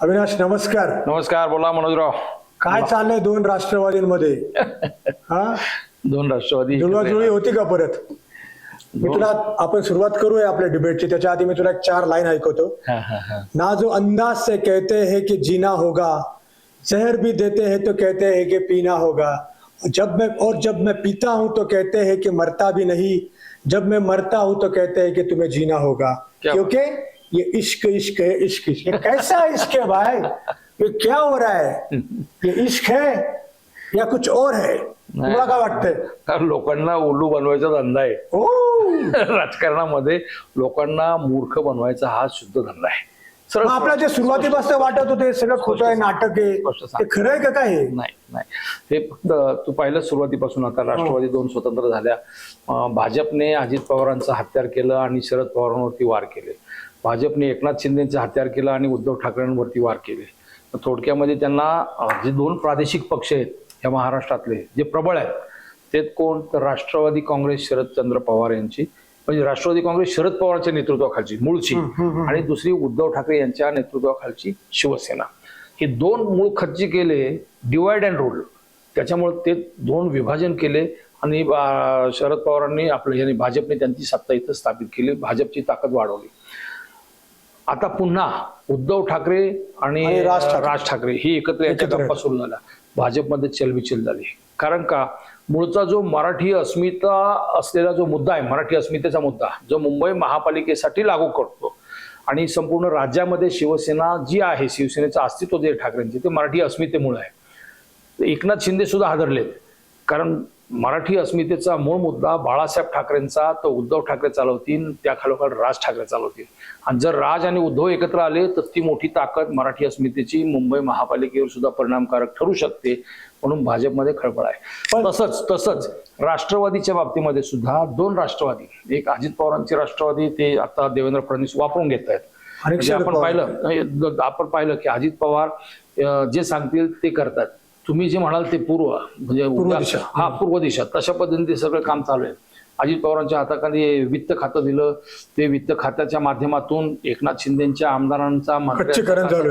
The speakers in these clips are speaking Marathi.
अविनाश नमस्कार. नमस्कार बोला मनोजराव. काय चाललंय दोन राष्ट्रवादींमध्ये? हा? दोन राष्ट्रवादी जुळवाजुळी होती का परत? मी तुला आपण सुरुवात करूया आपल्या डिबेटची. त्याच्या आधी मी तुला एक चार लाईन ऐकवतो. हा, हा, हा. ना जो अंदाज से कहते हैं कि जीना होगा जहर भी देते हैं तो कहते हैं कि पीना होगा। जब मैं और जब मैं पीता हूँ तो कहते हैं कि मरता भी नहीं। जब मैं मरता हूँ तो कहते हैं कि तुम्हें जीना होगा। क्योंकि ये इश्क इश्क है इश्क इश्क ये कैसा इश्क है भाई? ये क्या हो रहा है? ये इश्क है या कुछ और है? तुम्हाला काय वाटतंय लोकांना उल्लू बनवायचा धंदा आहे. राजकारणामध्ये लोकांना मूर्ख बनवायचा हा शुद्ध धंदा आहे. मग आपल्या जे सुरुवातीपासून वाटत होते सगळं खोटं आहे नाटक आहे खरं आहे का काय हे? नाही नाही. हे फक्त तू पाहिलं सुरुवातीपासून आता राष्ट्रवादी दोन स्वतंत्र झाल्या. भाजपने अजित पवारांचं हत्यार केलं आणि शरद पवारांवरती वार केले. भाजपने एकनाथ शिंदेचं हत्यार केलं आणि उद्धव ठाकरेंवरती वार केले. तर थोडक्यामध्ये त्यांना जे दोन प्रादेशिक पक्ष आहेत या महाराष्ट्रातले जे प्रबळ आहेत ते कोण? तर राष्ट्रवादी काँग्रेस शरदचंद्र पवार यांची. म्हणजे राष्ट्रवादी काँग्रेस शरद पवारांच्या नेतृत्वाखालची मूळची. आणि दुसरी उद्धव ठाकरे यांच्या नेतृत्वाखालची शिवसेना. हे दोन मूळ खर्ची केले डिवाइड अँड रूल त्याच्यामुळे ते दोन विभाजन केले आणि शरद पवारांनी आपलं यांनी भाजपने त्यांची सत्ता इथं स्थापित केली. भाजपची ताकद वाढवली. आता पुन्हा उद्धव ठाकरे आणि राज ठाकरे. ही एकत्र याच्या सुरू झाल्या. भाजपमध्ये चलबिचल झाली. कारण का? मूळचा जो मराठी अस्मिता असलेला जो मुद्दा आहे मराठी अस्मितेचा मुद्दा जो मुंबई महापालिकेसाठी लागू करतो आणि संपूर्ण राज्यामध्ये शिवसेना जी आहे शिवसेनेचं अस्तित्व जे ठाकरेंचे ते मराठी अस्मितेमुळे आहे. एकनाथ शिंदे सुद्धा हादरलेत. कारण मराठी अस्मितेचा मूळ मुद्दा बाळासाहेब ठाकरेंचा तो उद्धव ठाकरे चालवतील त्या खालोखाल राज ठाकरे चालवतील. आणि जर राज आणि उद्धव एकत्र आले तर ती मोठी ताकद मराठी अस्मितेची मुंबई महापालिकेवर सुद्धा परिणामकारक ठरू शकते म्हणून भाजपमध्ये खळबळ आहे. तसंच तसंच राष्ट्रवादीच्या बाबतीमध्ये सुद्धा दोन राष्ट्रवादी एक अजित पवारांचे राष्ट्रवादी ते आता देवेंद्र फडणवीस वापरून घेत आहेत. म्हणजे आपण. पाहिलं आपण पाहिलं की अजित पवार जे सांगतील ते करतात. तुम्ही जे म्हणाल ते पूर्व म्हणजे. हा पूर्व दिशा. तशा पद्धतीने ते सगळं काम चालू आहे. अजित पवारांच्या हाताखाली वित्त खातं दिलं. ते वित्त खात्याच्या माध्यमातून एकनाथ शिंदेच्या आमदारांचा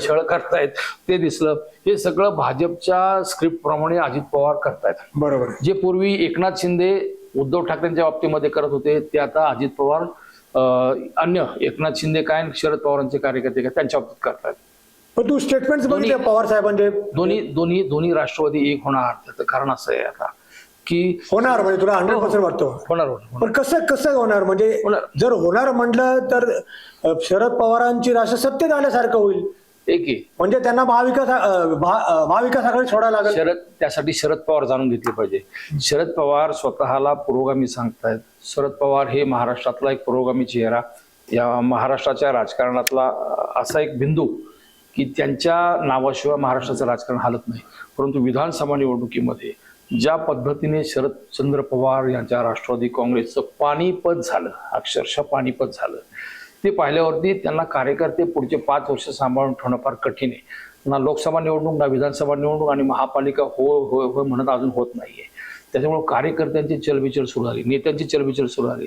छळ करतायत ते दिसलं. हे सगळं भाजपच्या स्क्रिप्ट प्रमाणे अजित पवार करतायत. बरोबर जे पूर्वी एकनाथ शिंदे उद्धव ठाकरेंच्या बाबतीमध्ये करत होते ते आता अजित पवार अन्य एकनाथ शिंदे काय शरद पवारांचे कार्यकर्ते काय त्यांच्या बाबतीत करतात पण तू स्टेटमेंट बघितले पवार साहेबांचे? दोन्ही दोन्ही दोन्ही राष्ट्रवादी एक होणार. त्याचं कारण असं आहे आता की होणार म्हणजे तुला हंड्रेड पर्सेंट वाटतो. होणार होणार. पण कसं कसं होणार? म्हणजे होणार. जर होणार म्हटलं तर अ, शरद पवारांची राष्ट्र सत्तेत आल्यासारखं होईल. एक आहे. म्हणजे त्यांना महाविकास अ, अ, महाविकास आघाडी सोडायला लागेल. शरद त्यासाठी शरद पवार जाणून घेतले पाहिजे. शरद पवार स्वतःला पुरोगामी सांगतायत. शरद पवार हे महाराष्ट्रातला एक पुरोगामी चेहरा. या महाराष्ट्राच्या राजकारणातला अं, असा एक बिंदू की त्यांच्या नावाशिवाय महाराष्ट्राचं राजकारण हालत नाही. परंतु विधानसभा निवडणुकीमध्ये ज्या पद्धतीने शरदचंद्र पवार यांच्या राष्ट्रवादी काँग्रेसचं पाणीपत झालं अक्षरशः पाणीपत झालं ते पाहिल्यावरती त्यांना कार्यकर्ते पुढचे पाच वर्ष सांभाळून ठेवणं फार कठीण आहे. ना लोकसभा निवडणूक ना विधानसभा निवडणूक आणि महापालिका हो होय होय म्हणत अजून होत नाहीये. त्याच्यामुळे कार्यकर्त्यांची चलबिचल सुरू झाली नेत्यांची चलबिचल सुरू झाली.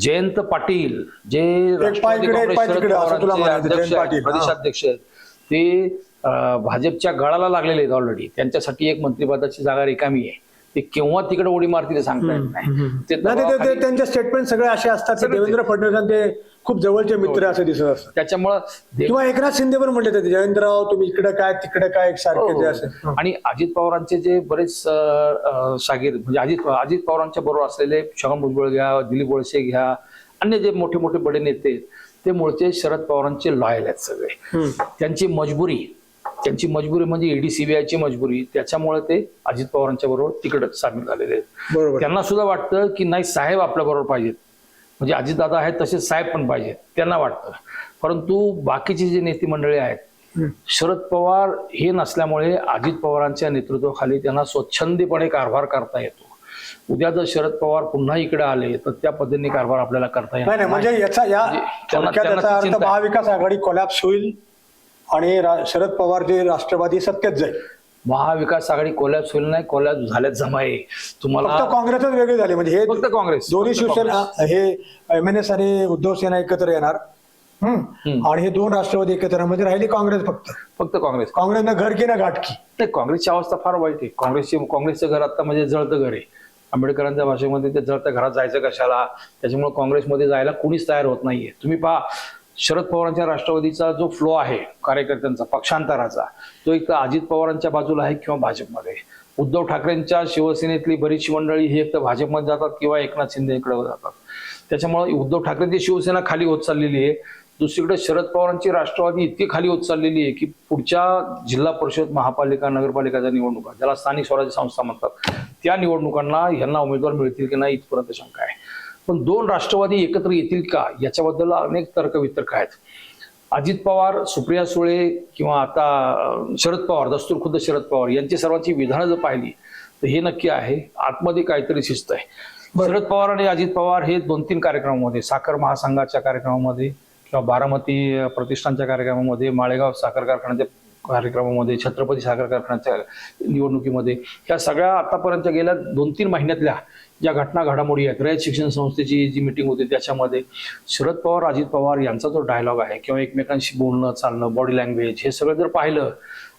जयंत पाटील जे राष्ट्रवादी काँग्रेस शरद पवारांचे हा. प्रदेशाध्यक्ष आहेत ते भाजपच्या गळाला लागलेले आहेत ऑलरेडी त्यांच्यासाठी एक मंत्रिपदाची जागा रिकामी आहे. ते केव्हा तिकडे उडी मारतील ते सांगता येत नाही. त्यांचे स्टेटमेंट सगळे असे असतात हो. देवेंद्र फडणवीस आणि ते खूप जवळचे मित्र असे दिसत असतात. त्याच्यामुळं किंवा एकनाथ शिंदे पण म्हटले होते जयंतराव तुम्ही इकडे काय तिकडे काय एक सारखे ते असे. हो. आणि अजित पवारांचे जे बरेच शागीर म्हणजे अजित अजित पवारांच्या बरोबर असलेले छगन भुजबळ घ्या दिलीप वळसे घ्या अन्य जे मोठे मोठे बडे नेते ते मूळचे शरद पवारांचे लॉयल आहेत सगळे. त्यांची मजबुरी त्यांची मजबुरी म्हणजे ईडी सीबीआयची मजबुरी त्याच्यामुळे ते अजित पवारांच्या बरोबर तिकडे सामील झालेले आहेत. त्यांना सुद्धा वाटतं की नाही साहेब आपल्या बरोबर पाहिजेत. म्हणजे अजितदादा आहेत तसेच साहेब पण पाहिजेत. त्यांना वाटतं. परंतु बाकीची जी नेते मंडळी आहेत. शरद पवार हे नसल्यामुळे अजित पवारांच्या नेतृत्वाखाली त्यांना स्वच्छंदीपणे कारभार करता येतो. उद्या जर शरद पवार पुन्हा इकडे आले तर त्या पद्धतीने कारभार आपल्याला करता नाही नाही येणार म्हणजे याचा या म्हणजे त्यांना- थोडक्यात त्यांना याचा ती अर्थ चिंता आहे. महाविकास आघाडी कोलॅप्स होईल आणि रा- शरद पवार जे राष्ट्रवादी सत्तेत जाईल. महाविकास आघाडी कोलॅप्स होईल नाही कोलॅप्स झाल्याच जमा आहे. तुम्हाला फक्त काँग्रेसच वेगळी झाली म्हणजे हे फक्त काँग्रेस दोन्ही फक्त शिवसेना हे एम एन एस आणि उद्धव सेना एकत्र येणार. हम्म. आणि हे दोन राष्ट्रवादी एकत्रमध्ये राहिली काँग्रेस फक्त. फक्त काँग्रेस. काँग्रेसनं घर की ना गाठकी नाही काँग्रेसची अवस्था फार वाईट आहे. काँग्रेसची काँग्रेसचं घर आता म्हणजे जळतं घर आहे. आंबेडकरांच्या भाषेमध्ये ते जळत्या घरात जायचं कशाला त्याच्यामुळे काँग्रेसमध्ये जायला कुणीच तयार होत नाहीये. तुम्ही पहा शरद पवारांच्या राष्ट्रवादीचा जो फ्लो आहे कार्यकर्त्यांचा पक्षांतराचा तो एक तर अजित पवारांच्या बाजूला आहे किंवा भाजपमध्ये. उद्धव ठाकरेंच्या शिवसेनेतली बरीचशी मंडळी ही एक तर भाजपमध्ये जातात किंवा एकनाथ शिंदे इकडे जातात. त्याच्यामुळे उद्धव ठाकरेंची शिवसेना खाली होत चाललेली आहे. दुसरीकडे शरद पवारांची राष्ट्रवादी इतकी खाली होत चाललेली आहे की पुढच्या जिल्हा परिषद महापालिका नगरपालिकाच्या निवडणुका ज्याला स्थानिक स्वराज्य संस्था म्हणतात त्या निवडणुकांना यांना उमेदवार मिळतील की नाही इथपर्यंत शंका आहे. पण दोन राष्ट्रवादी एकत्र येतील का याच्याबद्दल अनेक तर्कवितर्क आहेत. अजित पवार सुप्रिया सुळे किंवा आता शरद पवार दस्तूर खुद्द शरद पवार यांची सर्वांची विधानं जर पाहिली तर हे नक्की आहे. आतमध्ये काहीतरी शिस्त आहे. शरद पवार आणि अजित पवार हे दोन तीन कार्यक्रमामध्ये साखर महासंघाच्या कार्यक्रमामध्ये किंवा बारामती प्रतिष्ठानच्या कार्यक्रमामध्ये माळेगाव साखर कारखान्याच्या कार्यक्रमामध्ये छत्रपती साखर कारखान्याच्या निवडणुकीमध्ये ह्या सगळ्या आतापर्यंत गेल्या दोन तीन महिन्यातल्या ज्या घटना घडामोडी आहेत रयत शिक्षण संस्थेची जी मिटिंग होती त्याच्यामध्ये शरद पवार अजित पवार यांचा जो डायलॉग आहे किंवा एकमेकांशी बोलणं चालणं बॉडी लँग्वेज हे सगळं जर पाहिलं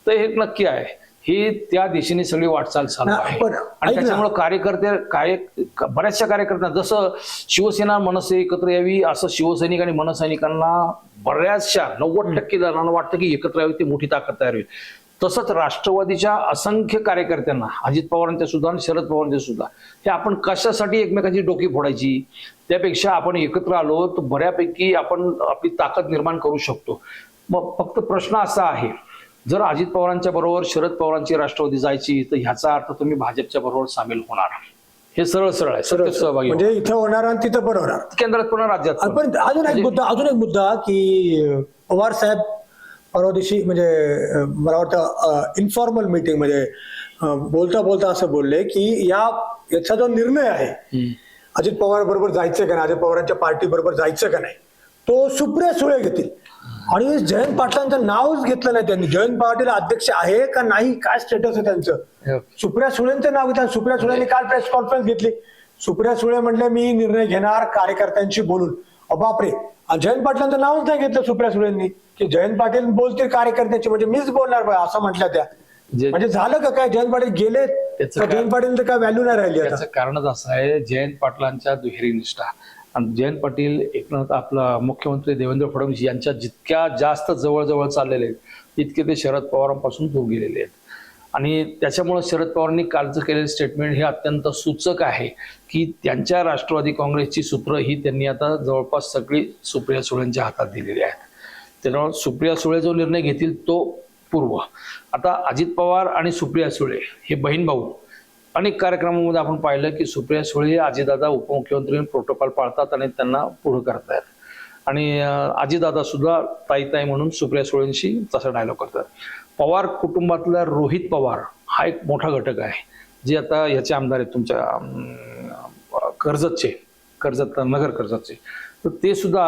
तर हे नक्की आहे. ही त्या दिशेने सगळी वाटचाल चालू आहे. पण आणि. त्याच्यामुळे कार्यकर्ते काय बऱ्याचशा कार्यकर्त्यांना जसं शिवसेना मनसे एकत्र यावी असं शिवसैनिक आणि मनसैनिकांना बऱ्याचशा नव्वद टक्के जणांना वाटतं की एकत्र यावी ती मोठी ताकद तयार होईल. तसंच राष्ट्रवादीच्या असंख्य कार्यकर्त्यांना अजित पवारांच्या सुद्धा आणि शरद पवारांच्या सुद्धा हे आपण कशासाठी एकमेकांची डोकी फोडायची? त्यापेक्षा आपण एकत्र आलो तर बऱ्यापैकी आपण आपली ताकद निर्माण करू शकतो. मग फक्त प्रश्न असा आहे जर अजित पवारांच्या बरोबर शरद पवारांची राष्ट्रवादी जायची तर ह्याचा अर्थ तुम्ही भाजपच्या बरोबर सामील होणार हे सरळ सरळ आहे सत्य सहभागी म्हणजे इथं होणार आणि तिथं पण होणार. केंद्रात पुन्हा राज्यात पण. अजून एक मुद्दा अजून एक मुद्दा की पवार साहेब परवा दिवशी म्हणजे मला वाटतं इन्फॉर्मल मीटिंग अं, बोलता बोलता असं बोलले की या याचा जो निर्णय आहे. अजित पवार बरोबर जायचं का नाही अजित पवारांच्या पार्टी बरोबर जायचं का नाही तो सुप्रिया सुळे घेतील. आणि जयंत पाटलांचं नावच घेतलं नाही त्यांनी. जयंत पाटील अध्यक्ष आहे का नाही काय स्टेटस आहे त्यांचं? सुप्रिया सुळेंचं नाव घेतात सुप्रिया सुळेंनी काल प्रेस कॉन्फरन्स घेतली. सुप्रिया सुळे म्हणले मी निर्णय घेणार कार्यकर्त्यांशी बोलून. बापरे. जयंत पाटलांचं नावच नाही घेतलं सुप्रिया सुळेंनी. की जयंत पाटील बोलतील कार्यकर्त्याची म्हणजे मीच बोलणार असं म्हटलं त्या. म्हणजे झालं का काय? जयंत पाटील गेले जयंत पाटील काय व्हॅल्यू नाही राहिली कारणच असं आहे जयंत पाटलांच्या दुहेरी निष्ठा. आणि जयंत पाटील एकनाथ आपला मुख्यमंत्री देवेंद्र फडणवीस यांच्या जितक्या जास्त जवळजवळ चाललेले आहेत तितके ते शरद पवारांपासून दूर गेलेले आहेत. आणि त्याच्यामुळं शरद पवारांनी कालचं केलेलं स्टेटमेंट हे अत्यंत सूचक आहे की त्यांच्या राष्ट्रवादी काँग्रेसची सूत्र ही त्यांनी आता जवळपास सगळी सुप्रिया सुळेंच्या हातात दिलेली आहेत. त्यामुळे सुप्रिया सुळे जो निर्णय घेतील तो पूर्व. आता अजित पवार आणि सुप्रिया सुळे हे बहीण भाऊ अनेक कार्यक्रमामध्ये आपण पाहिलं की सुप्रिया सुळे आजीदादा उपमुख्यमंत्री प्रोटोकॉल पाळतात आणि त्यांना पुढे करतायत. आणि आजीदादा सुद्धा ताई ताई म्हणून सुप्रिया सुळेंशी तसा डायलॉग करतात. पवार कुटुंबातला रोहित पवार हा एक मोठा घटक आहे. जे आता ह्याचे आमदार आहेत तुमच्या कर्जतचे कर्जत नगर कर्जतचे. तर ते सुद्धा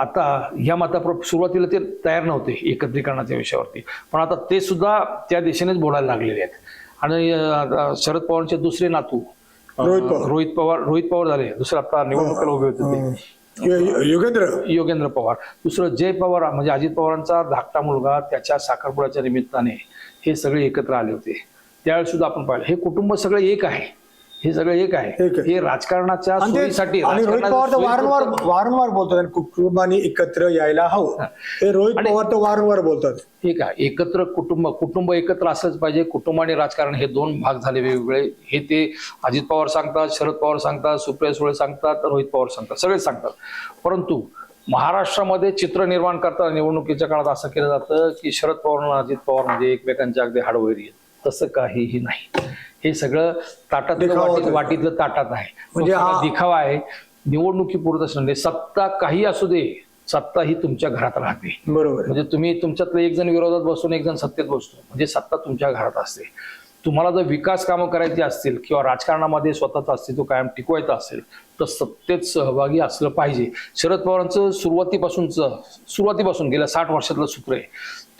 आता ह्या माता सुरुवातीला ते तयार नव्हते एकत्रीकरणाच्या विषयावरती. पण आता ते सुद्धा त्या दिशेनेच बोलायला लागलेले आहेत. आणि शरद पवारांचे दुसरे नातू रोहित पवार. रोहित पवार रोहित पवार झाले. दुसरे आता निवडणुकीला उभे होते ते. युगेंद्र. योगेंद्र पवार. दुसरं जय पवार म्हणजे अजित पवारांचा धाकटा मुलगा त्याच्या साखरपुड्याच्या निमित्ताने हे सगळे एकत्र आले होते. त्यावेळेस सुद्धा आपण पाहिलं. हे कुटुंब सगळं एक आहे. हे सगळं एक आहे. एक आहे. हे राजकारणाच्या आणि ते- सोयीसाठी आणि रोहित राजकारणाच्या पवार तर वारंवार सोयीपुरतं- वारंवार बोलतात आणि कुटुंबाने एकत्र यायला हवं. हे. रोहित आणि- पवार तर वारंवार बोलतात. ठीक आहे. एकत्र कुटुंब कुटुंब एकत्र असलंच पाहिजे. कुटुंब आणि राजकारण हे दोन भाग झाले वेगवेगळे. हे ते अजित पवार सांगतात शरद पवार सांगतात सुप्रिया सुळे सांगतात रोहित पवार सांगतात. सगळेच सांगतात. परंतु महाराष्ट्रामध्ये चित्र निर्माण करताना निवडणुकीच्या काळात असं केलं जातं की शरद पवार आणि अजित पवार म्हणजे एकमेकांच्या अगदी हाडवैरी आहेत. तसं काहीही नाही. हे सगळं ताटातलं दिखावा वाटीत होता. वाटीतलं ताटात आहे. म्हणजे हा- दिखावा आहे. निवडणुकीपुरतच नाही. सत्ता काही असू दे सत्ता ही तुमच्या घरात राहते. बरोबर. म्हणजे तुम्ही तुमच्यातलं एक जण विरोधात बसून एक जण सत्तेत बसतो. म्हणजे सत्ता तुमच्या घरात असते. तुम्हाला जर विकास कामं करायची असतील किंवा राजकारणामध्ये स्वतःचं अस्तित्व कायम टिकवायचं असेल तर सत्तेत सहभागी असलं पाहिजे. शरद पवारांचं सुरुवातीपासूनचं सुरुवातीपासून गेल्या साठ वर्षातलं सूत्र आहे.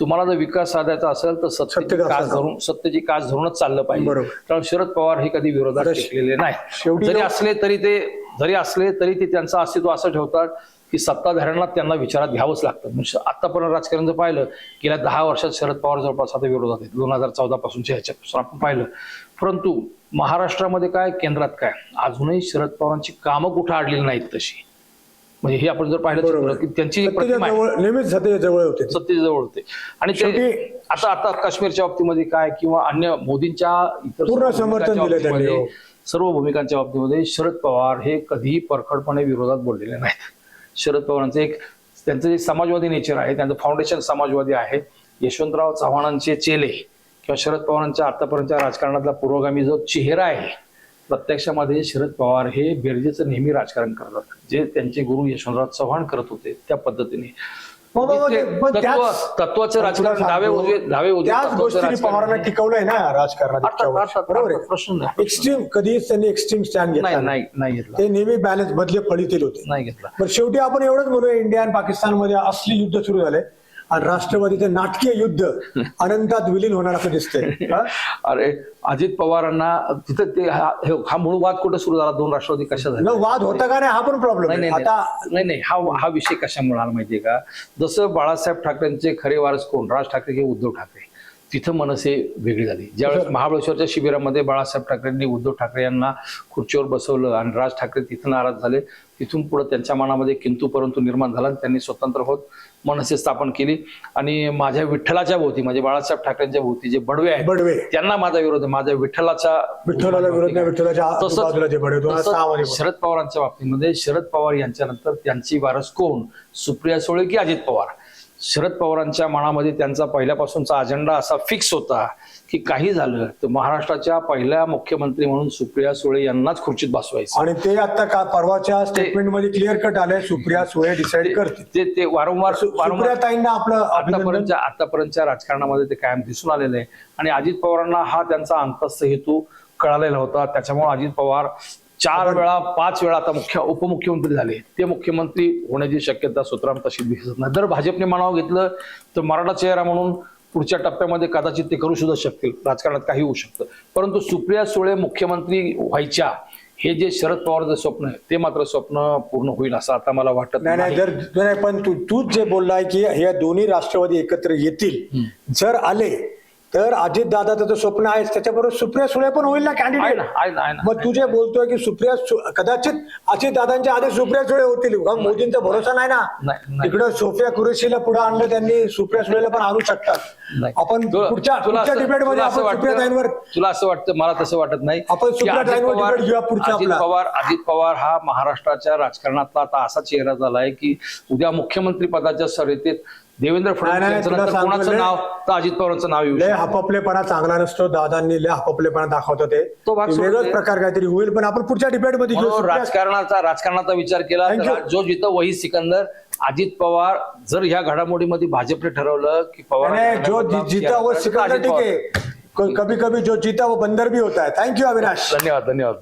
तुम्हाला जर विकास साधायचा असेल तर सत्तेची सत्तेत कास. धरून सत्तेची कास धरूनच चाललं पाहिजे. कारण शरद पवार हे कधी विरोधात आता टिकलेले नाही. शेवटी जरी असले तरी ते जरी असले तरी ते त्यांचं अस्तित्व असं ठेवतात की सत्ताधाऱ्यांना त्यांना विचारात घ्यावंच लागतं. म्हणजे आतापर्यंत राजकारण जर पाहिलं गेल्या दहा वर्षात शरद पवार जवळपास आता विरोधात आहेत. दोन हजार चौदा पासूनच्या ह्याच्यापासून आपण पाहिलं. परंतु महाराष्ट्रामध्ये काय केंद्रात काय? अजूनही शरद पवारांची कामं कुठं अडलेली नाहीत तशी. म्हणजे हे आपण जर पाहिलं की त्यांची नेहमीच सत्तेच्या जवळ होते. सत्तेजवळ होते. आणि आता आता काश्मीरच्या बाबतीमध्ये काय किंवा अन्य मोदींच्या इतर पूर्ण समर्थन. सर्व भूमिकांच्या बाबतीमध्ये शरद पवार हे कधीही परखडपणे विरोधात बोललेले नाहीत. शरद पवारांचं एक त्यांचं जे समाजवादी नेचर आहे त्यांचं फाउंडेशन समाजवादी आहे. यशवंतराव चव्हाणांचे चेले किंवा शरद पवारांच्या आतापर्यंतच्या राजकारणातला पुरोगामी जो चेहरा आहे प्रत्यक्षामध्ये शरद पवार हे बेरजेचं नेहमी राजकारण करतात. जे त्यांचे गुरु यशवंतराव चव्हाण करत होते त्या पद्धतीने. हो, हो, हो, तत्वाचं राजकारण डावे उजवे डावे उजवे पवारांना. टिकवलंय ना राजकारणात प्रश्न एक्स्ट्रीम कधीच त्यांनी एक्स्ट्रीम स्टँड घेतला नाही नाही. नाही नाही घेतला. ते नेहमी बॅलन्स बदले फळीतील होते. नाही घेतला. पण शेवटी आपण एवढंच बोलूया इंडिया आणि पाकिस्तानमध्ये असली युद्ध सुरू झालंय आणि राष्ट्रवादीचे नाटकीय युद्ध अनंतात विलीन होणार असं दिसतंय? अरे अजित पवारांना तिथं ते हा मूळ वाद कुठं सुरू झाला? दोन राष्ट्रवादी कशा झाल्या न वाद होता का नाही? हा पण प्रॉब्लेम नाही आहे. नाही आता नाही. नाही नाही हा हा विषय कशामुळे आला माहितीये का? जसं बाळासाहेब ठाकरेंचे खरे वारस कोण? राज ठाकरे किंवा उद्धव ठाकरे. तिथं मनसे वेगळी झाली. ज्यावेळेस महाबळेश्वरच्या शिबिरामध्ये बाळासाहेब ठाकरेंनी उद्धव ठाकरे यांना खुर्चीवर बसवलं आणि राज ठाकरे तिथं नाराज झाले तिथून पुढे त्यांच्या मनामध्ये किंतु परंतु निर्माण झाला आणि त्यांनी स्वतंत्र होत मनसे स्थापन केली. आणि माझ्या विठ्ठलाच्या भोवती म्हणजे बाळासाहेब ठाकरेंच्या भोवती जे बडवे आहेत बडवे. त्यांना माझा विरोध आहे. माझ्या विठ्ठलाचा विठ्ठलाला विरोध नाही विठ्ठलाच्या. शरद पवारांच्या बाबतीमध्ये शरद पवार यांच्यानंतर त्यांची वारस कोण? सुप्रिया सुळे की अजित पवार? शरद पवारांच्या मनामध्ये त्यांचा पहिल्यापासूनचा अजेंडा असा फिक्स होता की काही झालं तर महाराष्ट्राच्या पहिल्या मुख्यमंत्री म्हणून सुप्रिया सुळे यांनाच खुर्चीत बसवायचं. आणि ते आता का परवाच्या स्टेटमेंटमध्ये क्लिअर कट आलंय सुप्रिया सुळे डिसाईड करते ते ते वारंवार वारंवार सुप्रिया ताईंना आपलं आतापर्यंतच्या आतापर्यंतच्या राजकारणामध्ये ते कायम दिसून आलेलं आहे. आणि अजित पवारांना हा त्यांचा अंतस्थ हेतू कळालेला होता. त्याच्यामुळे अजित पवार चार वेळा पाच वेळा आता मुख्य उपमुख्यमंत्री झाले. ते मुख्यमंत्री होण्याची शक्यता सूत्रांत तशी दिसत नाही. जर भाजपने मनाव घेतलं तर मराठा चेहरा म्हणून पुढच्या टप्प्यामध्ये कदाचित ते करू सुद्धा शकतील. राजकारणात काही होऊ शकतं. परंतु सुप्रिया सुळे मुख्यमंत्री व्हायच्या हे जे शरद पवारचं स्वप्न आहे ते मात्र स्वप्न पूर्ण होईल असं आता मला वाटत नाही नाही जर नाही पण तू तूच जे बोललाय की या दोन्ही राष्ट्रवादी एकत्र येतील. जर आले तर अजित दादाचं स्वप्न आहे त्याच्याबरोबर सुप्रिया सुळे पण होईल ना कॅन्डिडेट ना आहे ना आहे ना मग तू जे बोलतोय की सुप्रिया सु- कदाचित अजित दादांच्या आधी सुप्रिया सुळे होतील कारण मोदींचा भरोसा नाही ना नाही, नाही. तिकडं सोफिया कुरेशीला पुढे आणलं त्यांनी सुप्रिया सुळेला पण आणू शकतात नाही. आपण तुला- पुढच्या तुला पुढच्या असं- डिबेटमध्ये तुला असं आपण सुप्रिया वाटतं- ताईंवर तुला असं वाटतं मला तसं वाटत नाही आपण की सुप्रिया अजित ताईंवर पवार debate घेऊया पुढचा अजित आपला. पवार अजित पवार हा महाराष्ट्राच्या राजकारणातला आता असा चेहरा झालाय की उद्या मुख्यमंत्री पदाच्या शर्यतीत देवेंद्र फडणवीस कोणाचं नाव? तर अजित पवारांचं नाव येऊ लय. हपपलेपणा चांगला नसतो दादांनी लय हपपलेपणा दाखवतो ते तो भाग वेगळाच. प्रकार काहीतरी होईल पण आपण पुढच्या डिबेटमध्ये घेऊ म्हणून सुप्रिया- राजकारणाचा राजकारणाचा विचार केला. जो जिथं वही सिकंदर अजित पवार जर ह्या घडामोडीमध्ये भाजपने ठरवलं की पवार जो जीता वो सिकंदर ठीक है कभी कभी जो जीता वो बंदर भी होता है थँक्यू अविनाश. धन्यवाद धन्यवाद.